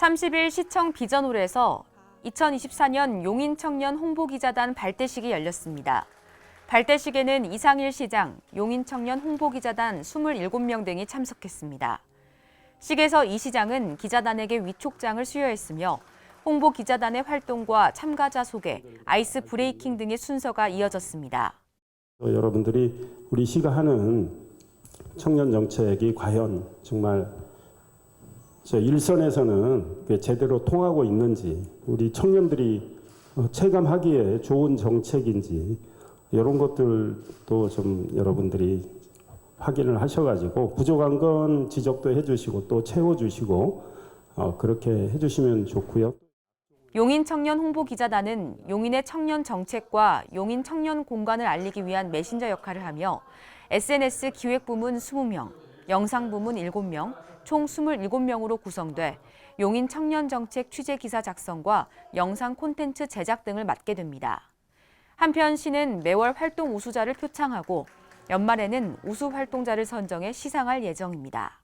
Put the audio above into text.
30일 시청 비전홀에서 2024년 용인 청년 홍보기자단 발대식이 열렸습니다. 발대식에는 이상일 시장, 용인 청년 홍보기자단 27명 등이 참석했습니다. 식에서 이 시장은 기자단에게 위촉장을 수여했으며 홍보 기자단의 활동과 참가자 소개, 아이스 브레이킹 등의 순서가 이어졌습니다. 또 여러분들이 우리 시가 하는 청년 정책이 과연 정말 저 일선에서는 제대로 통하고 있는지 우리 청년들이 어, 체감하기에 좋은 정책인지 이런 것들도 좀 여러분들이 확인을 하셔가지고 부족한 건 지적도 해주시고 또 채워주시고 어, 그렇게 해주시면 좋고요. 용인 청년 홍보 기자단은 용인의 청년 정책과 용인 청년 공간을 알리기 위한 메신저 역할을 하며 SNS 기획 부문 20명, 영상 부문 7명, 총 27명으로 구성돼 용인 청년 정책 취재 기사 작성과 영상 콘텐츠 제작 등을 맡게 됩니다. 한편 시는 매월 활동 우수자를 표창하고 연말에는 우수 활동자를 선정해 시상할 예정입니다.